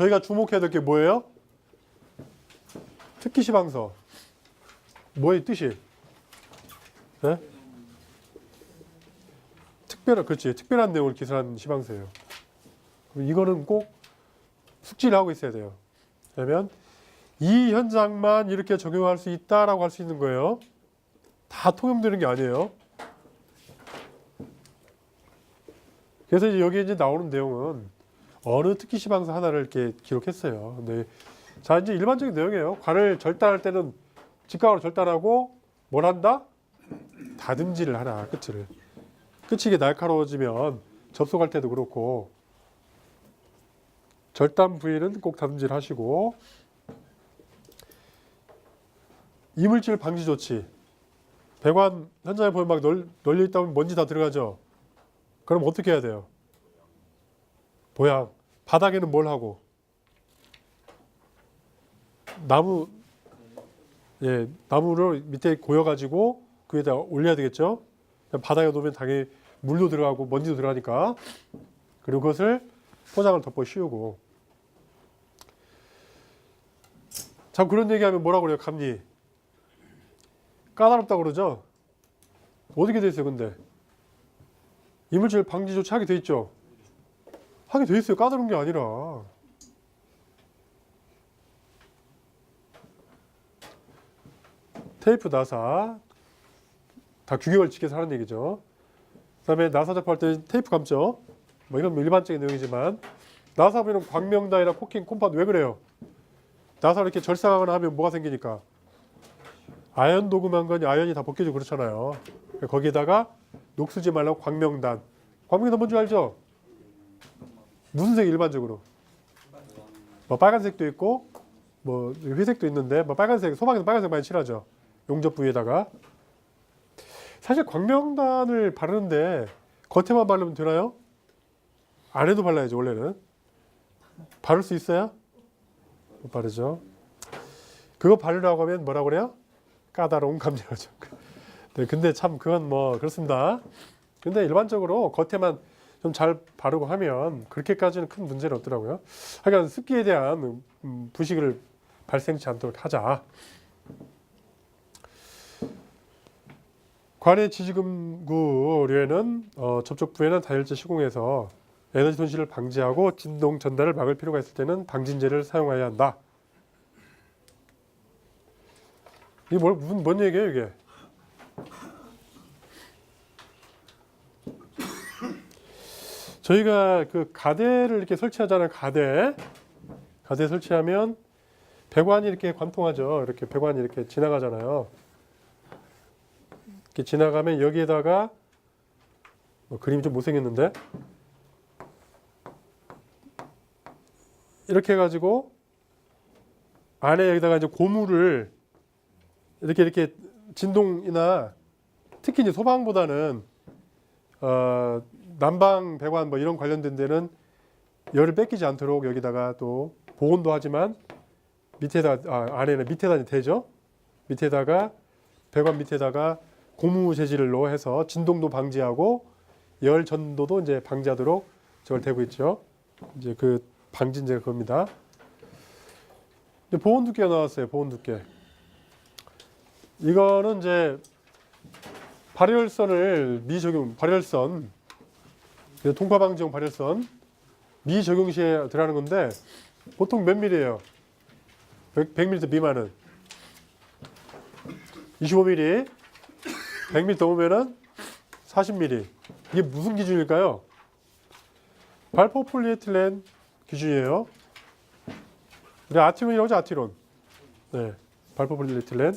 저희가 주목해야 될 게 뭐예요? 특기 시방서. 뭐의 뜻이? 네? 특별한 그렇지 특별한 내용을 기술한 시방서예요. 그럼 이거는 꼭 숙지를 하고 있어야 돼요. 그러면 이 현장만 이렇게 적용할 수 있다라고 할 수 있는 거예요. 다 통용되는 게 아니에요. 그래서 이제 여기 이제 나오는 내용은 어느 특기 시방서 하나를 이렇게 기록했어요. 근데 자 이제 일반적인 내용이에요. 관을 절단할 때는 직각으로 절단하고 뭘 한다? 다듬질을 하라 끝을. 끝이 이게 날카로워지면 접속할 때도 그렇고 절단 부위는 꼭 다듬질 하시고 이물질 방지 조치. 배관 현장에 보면 막 널, 널려 있다 보면 먼지 다 들어가죠. 그럼 어떻게 해야 돼요? 보양. 바닥에는 뭘 하고? 나무 예, 나무를 밑에 고여가지고 그 위에다 올려야 되겠죠. 바닥에 놓으면 당연히 물도 들어가고 먼지도 들어가니까 그리고 그것을 포장을 덮어 씌우고 참 그런 얘기하면 뭐라고 그래요 감리 까다롭다고 그러죠 어떻게 돼 있어요 근데 이물질 방지 조치 하게 돼 있죠 하게 돼 있어요 까다로운 게 아니라 테이프 나사 다 규격을 지켜서 하는 얘기죠. 그 다음에 나사 접할 때 테이프 감죠. 뭐 이건 뭐 일반적인 내용이지만 나사 보면 광명다이나 코킹, 콤파도 왜 그래요? 나사를 이렇게 절삭하거나 하면 뭐가 생기니까 아연 도금한 건 아연이 다 벗겨지고 그렇잖아요. 거기에다가 녹슬지 말라고 광명단. 광명단 뭔지 알죠? 무슨 색 일반적으로? 뭐 빨간색도 있고 뭐 회색도 있는데 뭐 빨간색 소방에서 빨간색 많이 칠하죠. 용접 부위에다가 사실 광명단을 바르는데 겉에만 바르면 되나요? 안에도 발라야죠 원래는 바를 수 있어요? 못 바르죠 그거 바르라고 하면 뭐라고 그래요? 까다로운 감정이죠 네, 근데 참 그건 뭐 그렇습니다 근데 일반적으로 겉에만 좀 잘 바르고 하면 그렇게까지는 큰 문제는 없더라고요 하여간 습기에 대한 음, 부식을 발생치 않도록 하자 관의 지지금구류에는 어, 접촉 부에는 다혈제 시공해서 에너지 손실을 방지하고 진동 전달을 막을 필요가 있을 때는 방진제를 사용해야 한다. 이게 뭘, 무슨 뭔 얘기예요 이게? 저희가 그 가대를 이렇게 설치하잖아요. 가대. 가대 설치하면 배관이 이렇게 관통하죠. 이렇게 배관이 이렇게 지나가잖아요. 이렇게 지나가면 여기에다가 뭐 그림이 좀 못생겼는데 이렇게 해가지고 안에 여기다가 이제 고무를 이렇게 이렇게 진동이나 특히 이제 소방보다는 어, 난방 배관 뭐 이런 관련된 데는 열을 뺏기지 않도록 여기다가 또 보온도 하지만 밑에다 아, 안에는 밑에다 대죠 밑에다가 배관 밑에다가 고무 재질로 해서 진동도 방지하고 열 전도도 이제 방지하도록 저걸 대고 있죠. 이제 그 방진제가 그겁니다. 보온 두께가 나왔어요. 보온 두께. 이거는 이제 발열선을 미적용 발열선 그래서 통파 방지용 발열선 미적용 시에 들어가는 건데 보통 몇 밀이에요? 100, 100mm 미만은 25mm 100mm 넘으면은 40mm. 이게 무슨 기준일까요? 발포 폴리에틸렌 기준이에요. 우리 아티론이라고 하죠, 아티론. 네. 발포 폴리에틸렌.